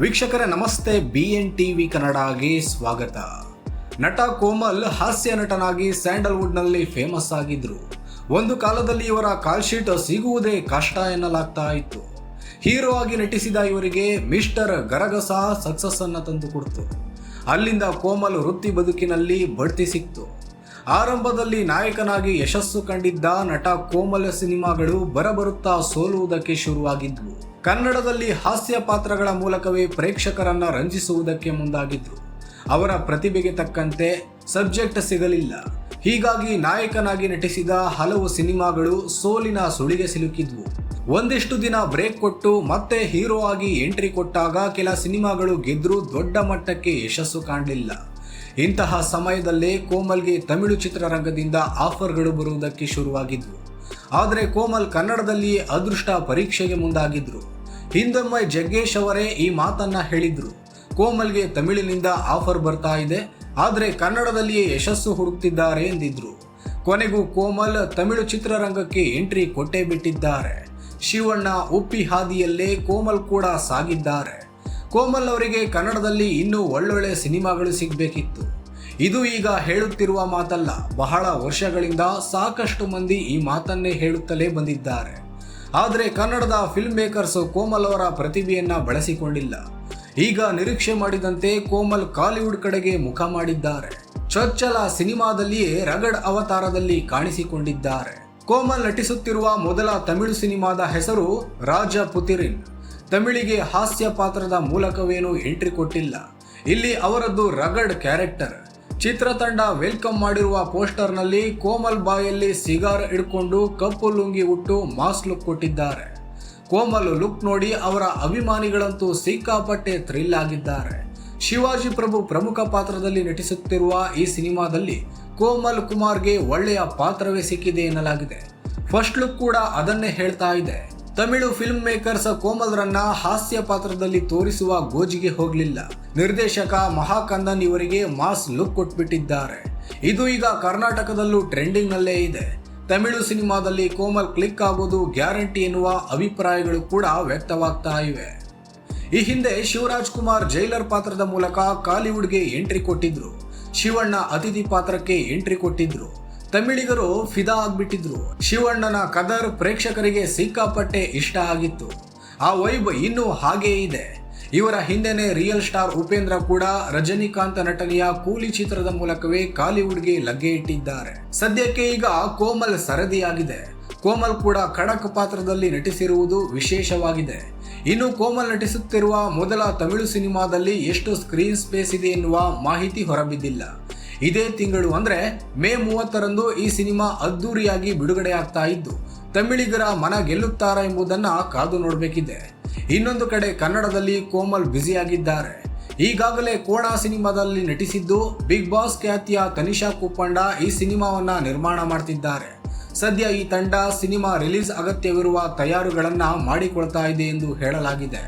ವೀಕ್ಷಕರೇ, ನಮಸ್ತೆ. B N TV ಕನ್ನಡಗೆ ಸ್ವಾಗತ. ನಟ ಕೋಮಲ್ ಹಾಸ್ಯ ನಟನಾಗಿ ಸ್ಯಾಂಡಲ್ವುಡ್ನಲ್ಲಿ ಫೇಮಸ್ ಆಗಿದ್ರು. ಒಂದು ಕಾಲದಲ್ಲಿ ಇವರ ಕಾಲ್ ಶೀಟ್ ಸಿಗುವುದೇ ಕಷ್ಟ ಎನ್ನಲಾಗ್ತಾ ಇತ್ತು. ಹೀರೋ ಆಗಿ ನಟಿಸಿದ ಇವರಿಗೆ ಮಿಸ್ಟರ್ ಗರಗಸ ಸಕ್ಸಸ್ ಅನ್ನ ತಂದು ಕೊಡ್ತು. ಅಲ್ಲಿಂದ ಕೋಮಲ್ ವೃತ್ತಿ ಬದುಕಿನಲ್ಲಿ ಬಡ್ತಿ ಸಿಕ್ತು. ಆರಂಭದಲ್ಲಿ ನಾಯಕನಾಗಿ ಯಶಸ್ಸು ಕಂಡಿದ್ದ ನಟ ಕೋಮಲ್ ಸಿನಿಮಾಗಳು ಬರಬರುತ್ತಾ ಸೋಲುವುದಕ್ಕೆ ಶುರುವಾಗಿದ್ವು. ಕನ್ನಡದಲ್ಲಿ ಹಾಸ್ಯ ಪಾತ್ರಗಳ ಮೂಲಕವೇ ಪ್ರೇಕ್ಷಕರನ್ನ ರಂಜಿಸುವುದಕ್ಕೆ ಮುಂದಾಗಿದ್ರು. ಅವರ ಪ್ರತಿಭೆಗೆ ತಕ್ಕಂತೆ ಸಬ್ಜೆಕ್ಟ್ ಸಿಗಲಿಲ್ಲ. ಹೀಗಾಗಿ ನಾಯಕನಾಗಿ ನಟಿಸಿದ ಹಲವು ಸಿನಿಮಾಗಳು ಸೋಲಿನ ಸುಳಿಗೆ ಸಿಲುಕಿದ್ವು. ಒಂದಿಷ್ಟು ದಿನ ಬ್ರೇಕ್ ಕೊಟ್ಟು ಮತ್ತೆ ಹೀರೋ ಆಗಿ ಎಂಟ್ರಿ ಕೊಟ್ಟಾಗ ಕೆಲ ಸಿನಿಮಾಗಳು ಗೆದ್ರೂ ದೊಡ್ಡ ಮಟ್ಟಕ್ಕೆ ಯಶಸ್ಸು ಕಾಣಲಿಲ್ಲ. ಇಂತಹ ಸಮಯದಲ್ಲೇ ಕೋಮಲ್ಗೆ ತಮಿಳು ಚಿತ್ರರಂಗದಿಂದ ಆಫರ್ಗಳು ಬರುವುದಕ್ಕೆ ಶುರುವಾಗಿದ್ವು. ಆದರೆ ಕೋಮಲ್ ಕನ್ನಡದಲ್ಲಿ ಅದೃಷ್ಟ ಪರೀಕ್ಷೆಗೆ ಮುಂದಾಗಿದ್ರು. ಹಿಂದೊಮ್ಮೆ ಜಗ್ಗೇಶ್ ಅವರೇ ಈ ಮಾತನ್ನ ಹೇಳಿದ್ರು. ಕೋಮಲ್ಗೆ ತಮಿಳಿನಿಂದ ಆಫರ್ ಬರ್ತಾ ಇದೆ, ಆದರೆ ಕನ್ನಡದಲ್ಲಿಯೇ ಯಶಸ್ಸು ಹುಡುಕ್ತಿದ್ದಾರೆ ಎಂದಿದ್ರು. ಕೊನೆಗೂ ಕೋಮಲ್ ತಮಿಳು ಚಿತ್ರರಂಗಕ್ಕೆ ಎಂಟ್ರಿ ಕೊಟ್ಟೇ ಬಿಟ್ಟಿದ್ದಾರೆ. ಶಿವಣ್ಣ ಉಪ್ಪಿ ಹಾದಿಯಲ್ಲೇ ಕೋಮಲ್ ಕೂಡ ಸಾಗಿದ್ದಾರೆ. ಕೋಮಲ್ ಅವರಿಗೆ ಕನ್ನಡದಲ್ಲಿ ಇನ್ನೂ ಒಳ್ಳೊಳ್ಳೆ ಸಿನಿಮಾಗಳು ಸಿಗಬೇಕಿತ್ತು. ಇದು ಈಗ ಹೇಳುತ್ತಿರುವ ಮಾತಲ್ಲ. ಬಹಳ ವರ್ಷಗಳಿಂದ ಸಾಕಷ್ಟು ಮಂದಿ ಈ ಮಾತನ್ನೇ ಹೇಳುತ್ತಲೇ ಬಂದಿದ್ದಾರೆ. ಆದರೆ ಕನ್ನಡದ ಫಿಲ್ಮ್ ಮೇಕರ್ಸ್ ಕೋಮಲ್ ಅವರ ಪ್ರತಿಭೆಯನ್ನ ಬಳಸಿಕೊಂಡಿಲ್ಲ. ಈಗ ನಿರೀಕ್ಷೆ ಮಾಡಿದಂತೆ ಕೋಮಲ್ ಕಾಲಿವುಡ್ ಕಡೆಗೆ ಮುಖ ಮಾಡಿದ್ದಾರೆ. ಚೊಚ್ಚಲ ಸಿನಿಮಾದಲ್ಲಿಯೇ ರಗಡ್ ಅವತಾರದಲ್ಲಿ ಕಾಣಿಸಿಕೊಂಡಿದ್ದಾರೆ. ಕೋಮಲ್ ನಟಿಸುತ್ತಿರುವ ಮೊದಲ ತಮಿಳು ಸಿನಿಮಾದ ಹೆಸರು ರಾಜ ಪುತಿರಿನ್. ತಮಿಳಿಗೆ ಹಾಸ್ಯ ಪಾತ್ರದ ಮೂಲಕವೇನೂ ಎಂಟ್ರಿ ಕೊಟ್ಟಿಲ್ಲ. ಇಲ್ಲಿ ಅವರದ್ದು ರಗಡ್ ಕ್ಯಾರೆಕ್ಟರ್. ಚಿತ್ರತಂಡ ವೆಲ್ಕಮ್ ಮಾಡಿರುವ ಪೋಸ್ಟರ್ನಲ್ಲಿ ಕೋಮಲ್ ಬಾಯಲ್ಲಿ ಸಿಗಾರ್ ಹಿಡ್ಕೊಂಡು ಕಪ್ಪು ಲುಂಗಿ ಉಟ್ಟು ಮಾಸ್ ಲುಕ್ ಕೊಟ್ಟಿದ್ದಾರೆ. ಕೋಮಲ್ ಲುಕ್ ನೋಡಿ ಅವರ ಅಭಿಮಾನಿಗಳಂತೂ ಸಿಕ್ಕಾಪಟ್ಟೆ ಥ್ರಿಲ್ ಆಗಿದ್ದಾರೆ. ಶಿವಾಜಿ ಪ್ರಭು ಪ್ರಮುಖ ಪಾತ್ರದಲ್ಲಿ ನಟಿಸುತ್ತಿರುವ ಈ ಸಿನಿಮಾದಲ್ಲಿ ಕೋಮಲ್ ಕುಮಾರ್ಗೆ ಒಳ್ಳೆಯ ಪಾತ್ರವೇ ಸಿಕ್ಕಿದೆ ಎನ್ನಲಾಗಿದೆ. ಫಸ್ಟ್ ಲುಕ್ ಕೂಡ ಅದನ್ನೇ ಹೇಳ್ತಾ ಇದೆ. ತಮಿಳು ಫಿಲ್ಮ್ ಮೇಕರ್ಸ್ ಕೋಮಲ್ರನ್ನ ಹಾಸ್ಯ ಪಾತ್ರದಲ್ಲಿ ತೋರಿಸುವ ಗೋಜಿಗೆ ಹೋಗಲಿಲ್ಲ. ನಿರ್ದೇಶಕ ಮಹಾಕಂದನ್ ಇವರಿಗೆ ಮಾಸ್ ಲುಕ್ ಕೊಟ್ಬಿಟ್ಟಿದ್ದಾರೆ. ಇದು ಈಗ ಕರ್ನಾಟಕದಲ್ಲೂ ಟ್ರೆಂಡಿಂಗ್ ನಲ್ಲೇ ಇದೆ. ತಮಿಳು ಸಿನಿಮಾದಲ್ಲಿ ಕೋಮಲ್ ಕ್ಲಿಕ್ ಆಗೋದು ಗ್ಯಾರಂಟಿ ಎನ್ನುವ ಅಭಿಪ್ರಾಯಗಳು ಕೂಡ ವ್ಯಕ್ತವಾಗ್ತಾ ಇವೆ. ಈ ಹಿಂದೆ ಶಿವರಾಜ್ ಕುಮಾರ್ ಜೈಲರ್ ಪಾತ್ರದ ಮೂಲಕ ಕಾಲಿವುಡ್ಗೆ ಎಂಟ್ರಿ ಕೊಟ್ಟಿದ್ರು. ಶಿವಣ್ಣ ಅತಿಥಿ ಪಾತ್ರಕ್ಕೆ ಎಂಟ್ರಿ ಕೊಟ್ಟಿದ್ರು. ತಮಿಳಿಗರು ಫಿದಾ ಆಗ್ಬಿಟ್ಟಿದ್ರು. ಶಿವಣ್ಣನ ಕದರ್ ಪ್ರೇಕ್ಷಕರಿಗೆ ಸಿಕ್ಕಾಪಟ್ಟೆ ಇಷ್ಟ ಆಗಿತ್ತು. ಆ ವೈಬ್ ಇನ್ನೂ ಹಾಗೇ ಇದೆ. ಇವರ ಹಿಂದೆನೆ ರಿಯಲ್ ಸ್ಟಾರ್ ಉಪೇಂದ್ರ ಕೂಡ ರಜನಿಕಾಂತ್ ನಟನೆಯ ಕೂಲಿ ಚಿತ್ರದ ಮೂಲಕವೇ ಕಾಲಿವುಡ್ಗೆ ಲಗ್ಗೆ ಇಟ್ಟಿದ್ದಾರೆ. ಸದ್ಯಕ್ಕೆ ಈಗ ಕೋಮಲ್ ಸರದಿಯಾಗಿದೆ. ಕೋಮಲ್ ಕೂಡ ಖಡಕ್ ಪಾತ್ರದಲ್ಲಿ ನಟಿಸಿರುವುದು ವಿಶೇಷವಾಗಿದೆ. ಇನ್ನು ಕೋಮಲ್ ನಟಿಸುತ್ತಿರುವ ಮೊದಲ ತಮಿಳು ಸಿನಿಮಾದಲ್ಲಿ ಎಷ್ಟು ಸ್ಕ್ರೀನ್ ಸ್ಪೇಸ್ ಇದೆ ಎನ್ನುವ ಮಾಹಿತಿ ಹೊರಬಿದ್ದಿಲ್ಲ. ಇದೇ ತಿಂಗಳು ಅಂದ್ರೆ ಮೇ ಮೂವತ್ತರಂದು ಈ ಸಿನಿಮಾ ಅದ್ದೂರಿಯಾಗಿ ಬಿಡುಗಡೆ ಆಗ್ತಾ ಇದ್ದು, ತಮಿಳಿಗರ ಮನ ಗೆಲ್ಲುತ್ತಾರಾ ಎಂಬುದನ್ನ ಕಾದು ನೋಡಬೇಕಿದೆ. ಇನ್ನೊಂದು ಕಡೆ ಕನ್ನಡದಲ್ಲಿ ಕೋಮಲ್ ಬ್ಯುಸಿಯಾಗಿದ್ದಾರೆ. ಈಗಾಗಲೇ ಕೋಣ ಸಿನಿಮಾದಲ್ಲಿ ನಟಿಸಿದ್ದು, ಬಿಗ್ ಬಾಸ್ ಖ್ಯಾತಿಯ ತನಿಷಾ ಕುಪ್ಪಂಡ ಈ ಸಿನಿಮಾವನ್ನ ನಿರ್ಮಾಣ ಮಾಡ್ತಿದ್ದಾರೆ. ಸದ್ಯ ಈ ತಂಡ ಸಿನಿಮಾ ರಿಲೀಸ್ ಅಗತ್ಯವಿರುವ ತಯಾರುಗಳನ್ನ ಮಾಡಿಕೊಳ್ತಾ ಇದೆ ಎಂದು ಹೇಳಲಾಗಿದೆ.